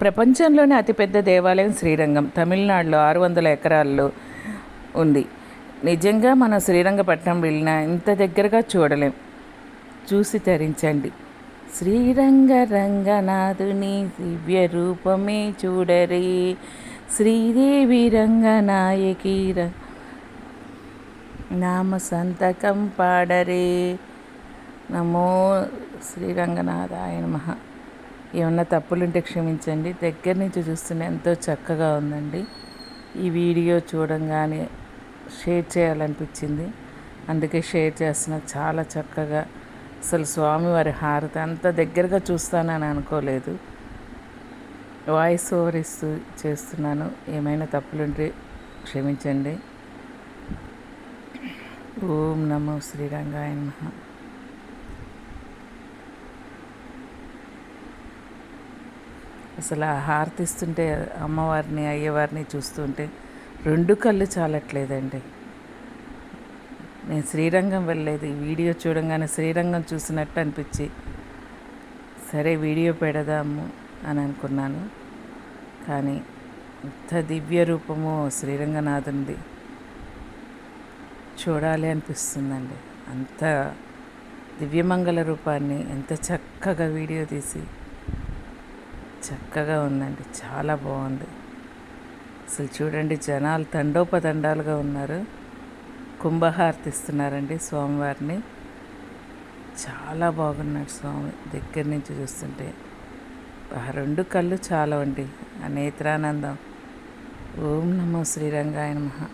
ప్రపంచంలోనే అతిపెద్ద దేవాలయం శ్రీరంగం. తమిళనాడులో ఆరు వందల ఎకరాల్లో ఉంది. నిజంగా మనం శ్రీరంగపట్నం వెళ్ళినా ఇంత దగ్గరగా చూడలేం. చూసి తరించండి. శ్రీరంగ రంగనాథుని దివ్య రూపమే చూడరే. శ్రీదేవి రంగనాయకి నామ సంతకం పాడరే. నమో శ్రీరంగనాథాయ నమ. ఏమన్నా తప్పులుంటే క్షమించండి. దగ్గర నుంచి చూస్తూనే ఎంతో చక్కగా ఉందండి. ఈ వీడియో చూడంగానే షేర్ చేయాలనిపించింది. అందుకే షేర్ చేస్తున్న. చాలా చక్కగా అసలు స్వామివారి హారతి అంత దగ్గరగా చూస్తానని అనుకోలేదు. వాయిస్ ఓవర్ ఇస్తూ చేస్తున్నాను. ఏమైనా తప్పులుంటే క్షమించండి. ఓం నమో శ్రీరంగాయ మహా అసలు ఆ హారతిస్తుంటే అమ్మవారిని అయ్యవారిని చూస్తుంటే రెండు కళ్ళు చాలట్లేదండి. నేను శ్రీరంగం వెళ్ళలేదు. ఈ వీడియో చూడంగానే శ్రీరంగం చూసినట్టు అనిపించి సరే వీడియో పెడదాము అని అనుకున్నాను. కానీ ఇంత దివ్య రూపము శ్రీరంగనాథునిది చూడాలి అనిపిస్తుందండి. అంత దివ్యమంగళ రూపాన్ని ఎంత చక్కగా వీడియో తీసి చక్కగా ఉందండి. చాలా బాగుంది. అసలు చూడండి జనాలు తండోపతండాలుగా ఉన్నారు. కుంభహారతి ఇస్తున్నారండి స్వామివారిని. చాలా బాగున్నాడు స్వామి దగ్గర నుంచి చూస్తుంటే. ఆ రెండు కళ్ళు చాలా అండి ఆ నేత్రానందం. ఓం నమో శ్రీరంగాయ మహా